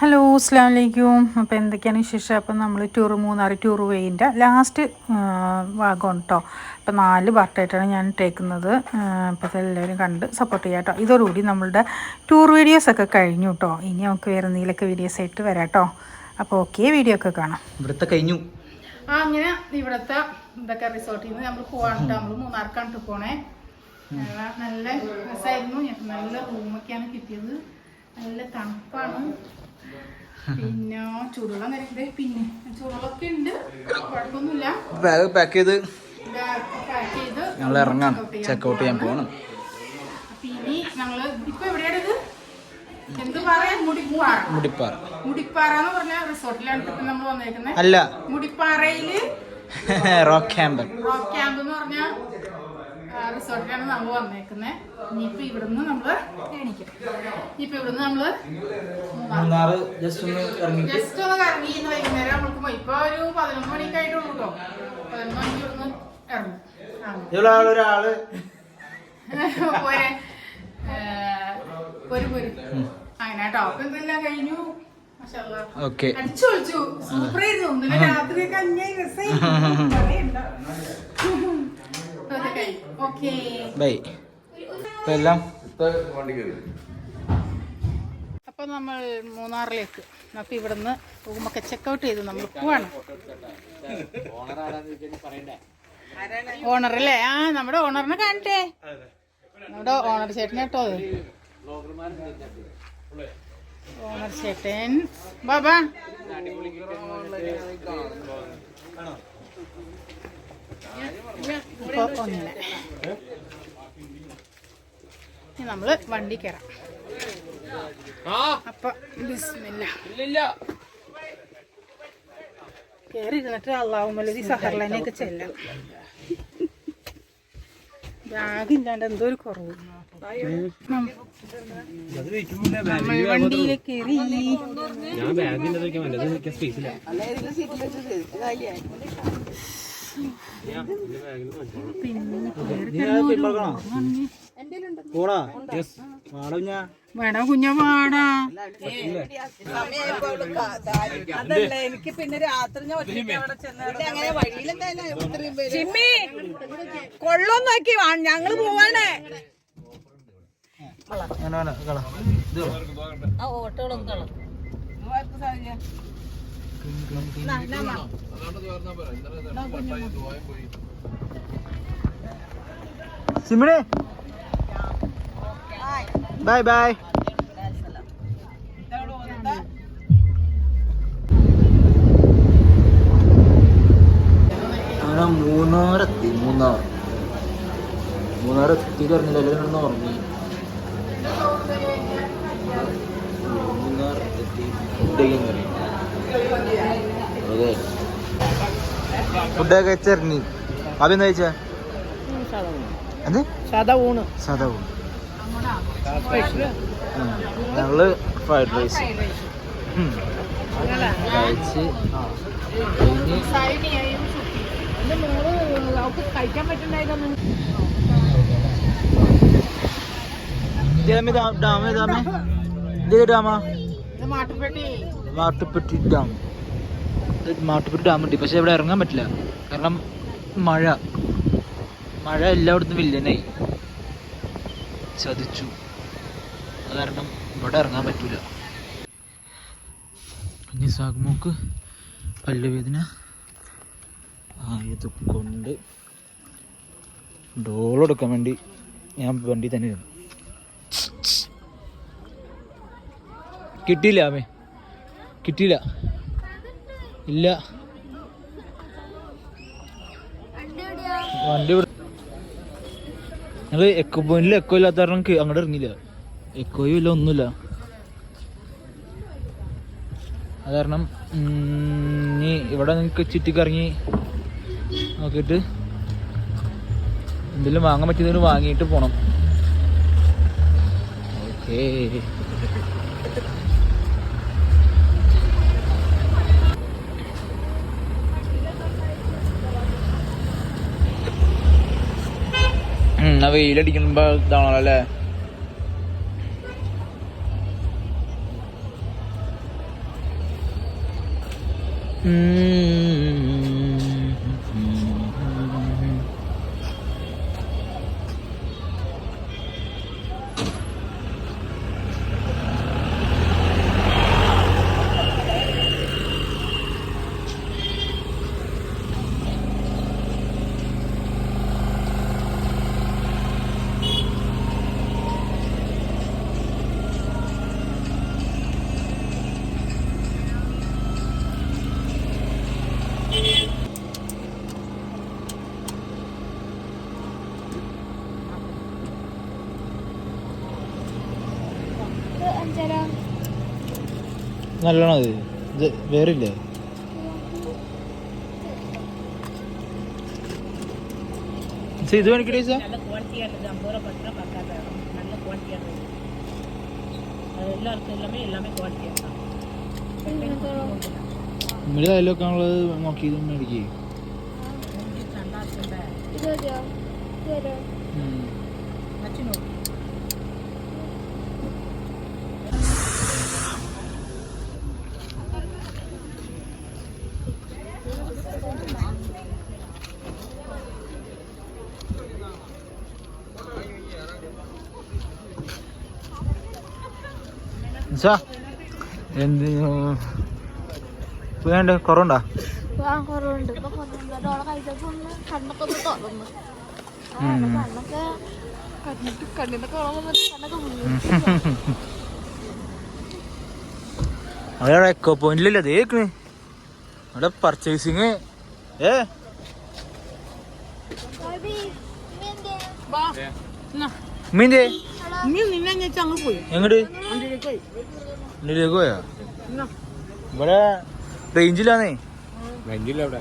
Hello അസ്സാം വലൈക്കും അപ്പോൾ എന്തൊക്കെയാണ് വിശേഷം? അപ്പം നമ്മൾ ടൂർ മൂന്നാർ ടൂർ വേയിന്റെ ലാസ്റ്റ് ഭാഗമാണ് കേട്ടോ അപ്പോൾ നാല് പാർട്ടായിട്ടാണ് ഞാൻ ഇട്ടേക്കുന്നത്. അപ്പോൾ അതെല്ലാവരും കണ്ട് സപ്പോർട്ട് ചെയ്യാം കേട്ടോ ഇതോടുകൂടി നമ്മളുടെ ടൂർ വീഡിയോസൊക്കെ കഴിഞ്ഞു കേട്ടോ ഇനി നമുക്ക് വേറെ എന്തെങ്കിലുമൊക്കെ വീഡിയോസ് ആയിട്ട് വരാം കേട്ടോ അപ്പോൾ ഓക്കെ വീഡിയോ ഒക്കെ കാണാം. ഇവിടുത്തെ കഴിഞ്ഞു. ആ അങ്ങനെ ഇവിടുത്തെ ഇതൊക്കെ റിസോർട്ടിൽ നിന്ന് നമ്മൾ പോവാണ് നമ്മൾ മൂന്നാർക്കാണ് ട്രിപ്പ് പോണേ. നല്ല രസമായിരുന്നു ഞങ്ങൾക്ക് നല്ല റൂമൊക്കെയാണ് കിട്ടിയത്. നല്ല തണുപ്പാണ്. പിന്നെ ചൂടുവെള്ളം കരുത് പിന്നെ ചൂടുവെള്ളമൊക്കെ ഉണ്ട് കുഴപ്പമൊന്നുമില്ല. ബാഗ് പാക്ക് ചെയ്ത്. ഞങ്ങൾ ഇറങ്ങാം ചെക്കൗട്ട് ചെയ്യാൻ പോകണം ഇനി ഞങ്ങൾ ഇപ്പൊ എവിടെയാണ് ഇത്? എന്ത് പറയാ മുടിപ്പാറ. മുടിപ്പാറ. മുടിപ്പാറ എന്ന് പറഞ്ഞ റിസോർട്ടിലാണ് ഇപ്പൊ നമ്മൾ വന്നേക്കുന്നത് അല്ല. മുടിപ്പാറയിൽ റോക്ക് ക്യാമ്പ് റോക്ക് ക്യാമ്പ് എന്ന് പറഞ്ഞ റിസോർട്ടിലാണ് നമ്മൾ വന്നേക്കുന്നത് ഇനിയിപ്പോ ഇവിടുന്ന് നമ്മൾ എണീക്കും. ഇനിയിപ്പോ ഇവിടുന്ന് നമ്മൾ മൂന്നാറ് ജസ്റ്റ് ഒന്ന് ഇറങ്ങി ജസ്റ്റ് ഒന്ന് കറങ്ങി ഇന്ന് വൈകുന്നേരം നമ്മൾക്ക് പോയി. ഇപ്പൊ ഒരു പതിനൊന്ന് മണിയൊക്കെ ആയിട്ടുള്ളൂ കേട്ടോ പതിനൊന്ന് മണിക്ക് ഇവിടുന്ന് ഇറങ്ങും. ഒരാൾ. പോരെ. പോര് പോര്. അങ്ങനെ ടോപ്പ് എന്തെല്ലാം കഴിഞ്ഞു. ഓക്കെ. അടിച്ചു ആയിരുന്നു ഇന്നലെ രസമായി പറയണ്ട. Okay bye. ഇപ്പൊ എല്ലാം? അപ്പൊ നമ്മൾ മൂന്നാറിലേക്ക്. അപ്പൊ ഇവിടുന്ന് റൂമൊക്കെ ചെക്കൗട്ട് ചെയ്ത് നമ്മൾ പോവാണ്. ഓണർ അല്ലേ ആ നമ്മുടെ ഓണറിനെ കാണട്ടെ. നമ്മുടെ ഓണർ ചേട്ടനെ കേട്ടോ അത്. ഓണർ ചേട്ടൻ. ബാബാ. ഇപ്പൊ ഒന്നില്ല ഇനി നമ്മൾ വണ്ടി കയറാം അപ്പൊ ബിസ്മില്ല. കയറി ഇരുന്നിട്ട് അള്ളാഹുമലതി സഹർലനെയൊക്കെ ചെല്ലാം ബാഗ് ഇല്ലാണ്ട് എന്തോ ഒരു കുറവ്. വണ്ടിയിൽ കയറി ഞാൻ ബാഗിന്റെ വെക്കാൻ വേണ്ടത് പിന്നെ ഒരു ഉറങ്ങി. പോടാ ഞാൻ വേടാ കുഞ്ഞ പാടാ ചിമ്മി കൊള്ളോം നോക്കി വാ- ഞങ്ങൾ പോവാണേ. അങ്ങനെ ബൈ ബൈ അങ്ങനെ മൂന്നാറെത്തി മൂന്നാർ. മൂന്നാർ എത്തി പറഞ്ഞില്ല എല്ലാവരും കിടന്ന് ഉറങ്ങി. മൂന്നാർ എത്തി ഫുഡൊക്കെ അതെ. ഫുഡൊക്കെ കഴിച്ചിറങ്ങി അഭി എന്താ കഴിച്ചാ? എന്ത്? സാധാ ഊണ്. സാധാ ഊണ്. ഞങ്ങൾ ഫ്രൈഡ് റൈസ്. കഴിച്ച് ആ. കഴിഞ്ഞ് കഴിക്കാൻ പറ്റുണ്ടായിരുന്നു ഇതേമേ ഡാം ഡാം ഏതാമേ ഇത് ഡാമാ? ഇത് മാട്ടുപ്പെട്ടി ഡാം. മാട്ടുപ്പെട്ടി ഡാം ഉണ്ട് പക്ഷെ ഇവിടെ ഇറങ്ങാൻ പറ്റില്ല. കാരണം മഴ. മഴ എല്ലായിടത്തും വില്ലനായി ചതിച്ചു. അത് കാരണം ഇവിടെ ഇറങ്ങാൻ പറ്റൂല. ഇനി സാഗ്മോക്ക് പല്ലുവേദന ആയത് കൊണ്ട് ഡോളെടുക്കാൻ വേണ്ടി ഞാൻ വണ്ടി തന്നെ ഇരുന്നു. കിട്ടിയില്ല അമ്മേ കിട്ടിയില്ല. ഇല്ല. വണ്ടി ഞങ്ങൾ എക്കോ പോയിന്റിൽ എക്കോ ഇല്ലാത്ത കാരണം അങ്ങോട്ട് ഇറങ്ങിയില്ല. എക്കോയും ഇല്ല ഒന്നുമില്ല അത് കാരണം ഇനി ഇവിടെ നിങ്ങൾക്ക് ചുറ്റിക്കറങ്ങി നോക്കിയിട്ട് എന്തെങ്കിലും വാങ്ങാൻ പറ്റിയതിന് വാങ്ങിയിട്ട് പോണം. ഓക്കേ. വെയിലടിക്കുമ്പോ ഇതാണല്ലോ അല്ലേ? 嗯 നല്ലോണം അത്. വേറില്ലേ? ഇത് വേണിക്കട്ടെ ഇവിടെ അതിലൊക്കെ നമ്മൾ നോക്കി മേടിക്കേ. ഇത് മറ്റു നോക്കി. എന്ത് വേണ്ട കുറവുണ്ടോ? അവിടെ എക്കോ പോയിന്റിലല്ലേ അതേക്കണ് അവിടെ പർച്ചേസിങ് ഏ? മീന്റെ എങ്ങോട്ട് ഇവിടെ റേഞ്ചിലാണേ റേഞ്ചില്ല ഇവിടെ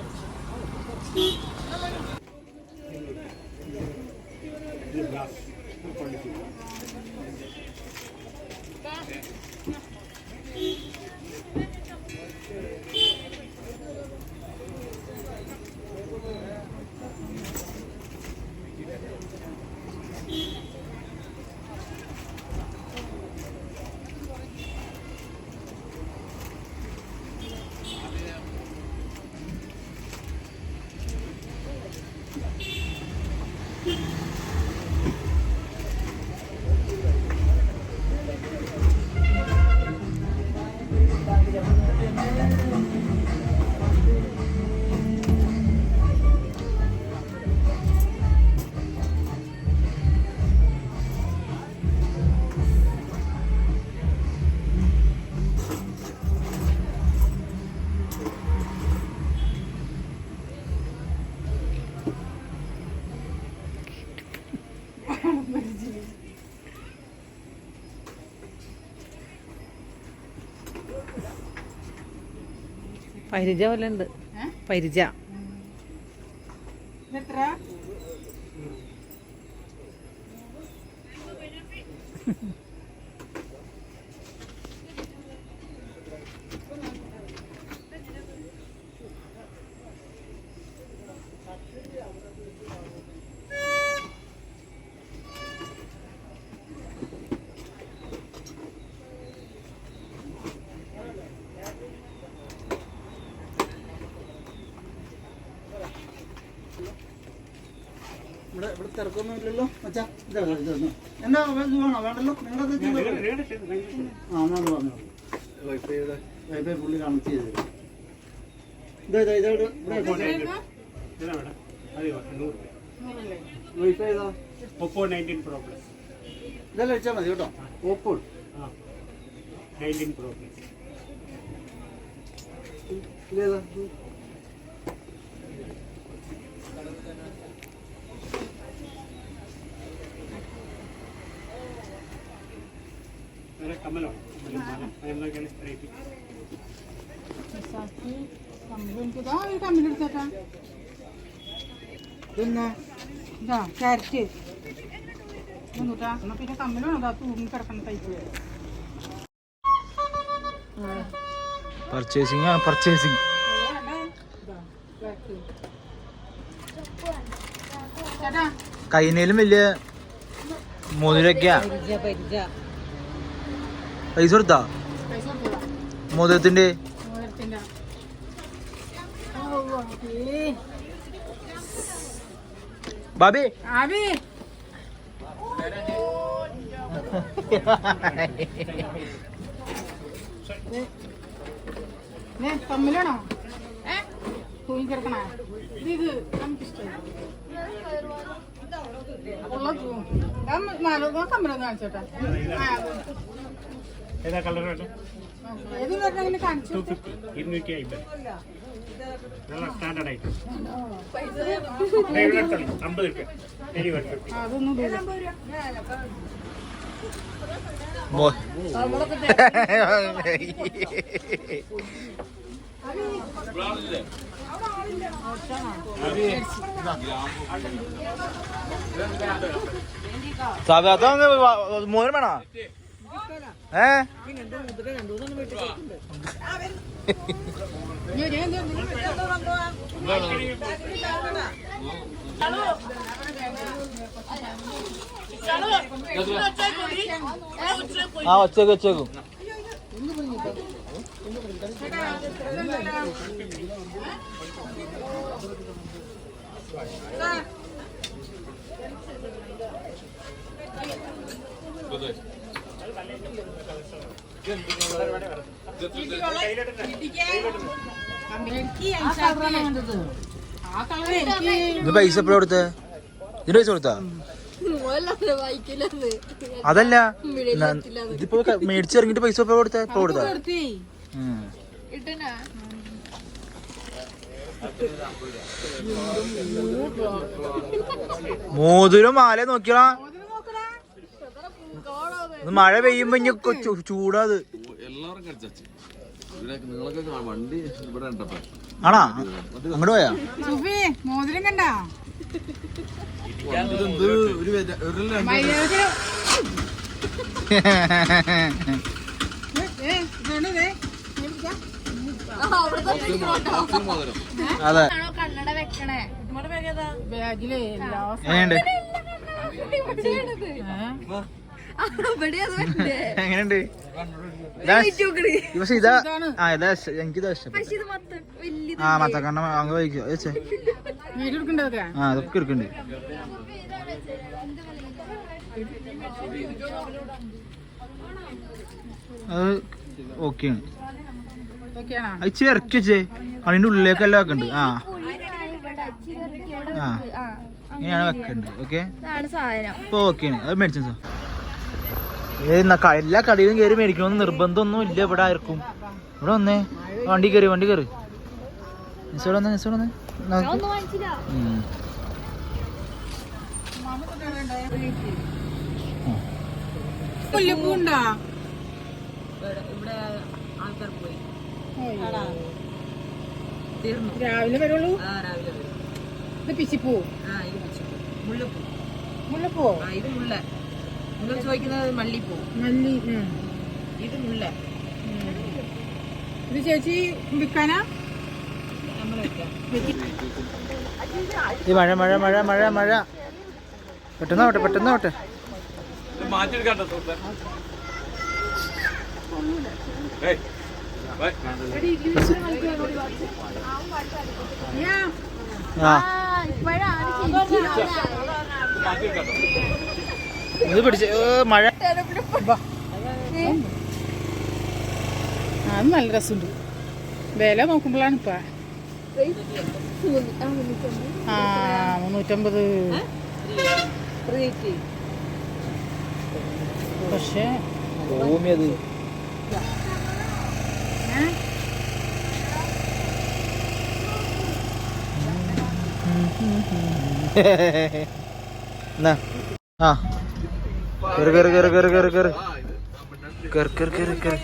പരിച പോലെ ഉണ്ട് പരിച തിരക്കൊന്നും ഇല്ലല്ലോ മച്ചാ ഇതാ ഇതൊന്നും എന്നാ ഇത് വേണോ? വേണ്ടല്ലോ? നിങ്ങളത് ആ എന്നാണ് പറഞ്ഞോ. വൈഫൈ പുള്ളി കണക്ട് ചെയ്ത് ഇതാ ഇതാ ഇതാ ഇവിടെ വൈഫൈ ഇതാ ഒപ്പോ നയന്റീൻ പ്രോ പ്ലസ് ഇതെല്ലാം മതി കേട്ടോ. ഓപ്പോ നയന്റീൻ പ്രോ പ്ലസ് ഇതേതാ? സ്ട്രൈറ്റ് പിന്നെ ഇതാ ക്യാരറ്റ്. എന്നിട്ടാ എന്നാ പിന്നെ കമ്മലാണ്. അതാ തൂങ്ങി കിടക്കുന്ന ടൈപ്പ് പർച്ചേസിങ് ആണ് പർച്ചേസിങ് കൈനേലും വലിയ മോതിരൊക്കെയാ. പരിച പരിച പൈസ കൊടുത്താ മോദത്തിന്റെ ണോ തമ്മിലാണോ? കാണിച്ചോട്ടെ. ഏതാ കളർ വേണം ടു ഫിഫ്റ്റി സ്റ്റാൻഡേർഡ് ആയിട്ട് അമ്പത് രൂപ സാധാരണ മോഹൻ വേണോ? ഏ ആ ഒച്ചേക്ക് ഒച്ചേക്കും Good day. ഇത് പൈസ കൊടുത്തേ? ഇതിന് പൈസ കൊടുത്താ? അതല്ല. ഇതിപ്പോ മേടിച്ചിറങ്ങിട്ട് പൈസ എപ്പോഴും കൊടുത്ത? എപ്പോ കൊടുത്താ? മോതിരം മാല നോക്കിയാ മഴ പെയ്യുമ്പോ ഇനി ചൂടാത് ആണാ? അങ്ങോട്ട് പോയാ? മോതിരം കണ്ടാ? അതെ. ബാഗിലേ എങ്ങനെയുണ്ട്? പക്ഷെ ഇതാ ആ ഇതാ ആ വെച്ചേ. ആ വെച്ചേ. വെക്കണ്ട്. ആ. ആ. ഇങ്ങനെയാണ് വെക്കണ്ടത്. ഓക്കെ? ഓക്കെയാണ് അത് മേടിച്ചാ എല്ലാ കടയിലും കയറി മേടിക്കണമെന്ന് നിർബന്ധമൊന്നും ഇല്ല ഇവിടെ ആർക്കും. ഇവിടെ വന്നേ. വണ്ടി കയറി വണ്ടി കയറി നിസോടെ വന്നേ നിസോടെ വന്നേ. മുല്ലപ്പൂ രാവിലെ വരുള്ളൂ? ഇത് പിച്ചിപ്പൂ? മുല്ലപ്പൂ ഇത് മുല്ല നിങ്ങൾ ചോദിക്കുന്നത് മല്ലിപ്പൂ. മല്ലി ഉം. ഇത് മുല്ല. ഇത് ചേച്ചി വിൽക്കാനാ നമ്മൾ വെക്കാം. ഈ മഴ മഴ മഴ മഴ മഴ. പെട്ടെന്ന് ആവട്ടെ പെട്ടെന്ന് ആവട്ടെ. ആ. ഇപ്പോഴാണ് ഇത് പിടിച്ച് മഴ. അത് നല്ല രസമുണ്ട്. വില നോക്കുമ്പോഴാണ് ഇപ്പൊ. ആ മുന്നൂറ്റമ്പത്. പക്ഷേ ഭൂമിയത് എന്നാ ആ. കേറ് കേറ് കേറ് കേറ് കേറ് കേറ്. കേറ് കേറ് കേറ് കേറ്.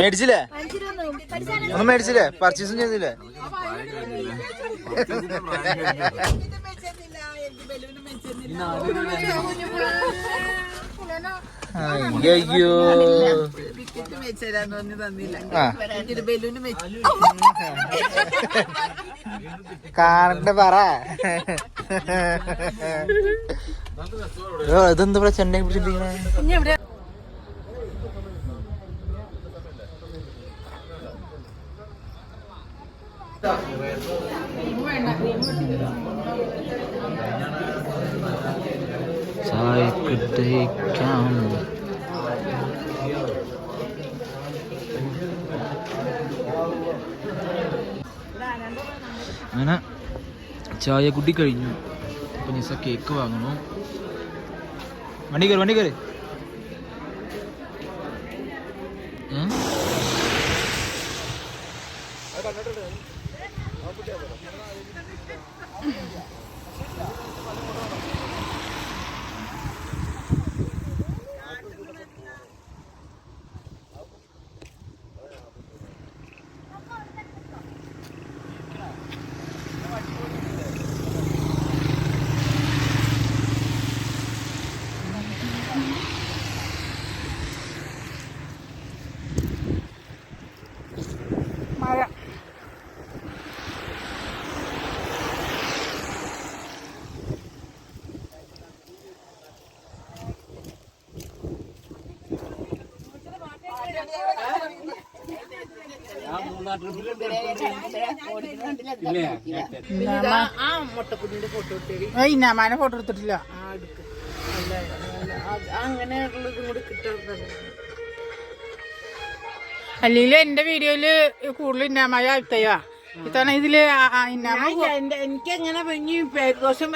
മേടിച്ചില്ലേ? ഒന്നും മേടിച്ചില്ലേ? പർച്ചേസും ചെയ്തില്ലേ? അയ്യോ. കാണണ്ട പറ. ഇതെന്താ ചെണ്ടേ പിടിച്ചിട്ടിങ്ങനെ ചായ കുടി കഴിഞ്ഞു. അപ്പൊ നിസ കേക്ക് വാങ്ങണു. വണ്ടി കയറി വണ്ടി കയറി ഏ? ഇന്നാമാനെ ഫോട്ടോ എടുത്തിട്ടില്ല. ആ എടുക്ക്. അല്ല? അല്ല, അത് അങ്ങനെയുള്ളതും കൂടി കിട്ടുന്നത് അല്ലെങ്കിൽ എന്റെ വീഡിയോയിൽ കൂടുതൽ ഇന്നാമായ അഭിപ്രായ ഇത്തവണ ഇതിൽ ഇന്നാമ എനിക്ക് എങ്ങനെ പേര് പേദോഷം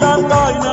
tata,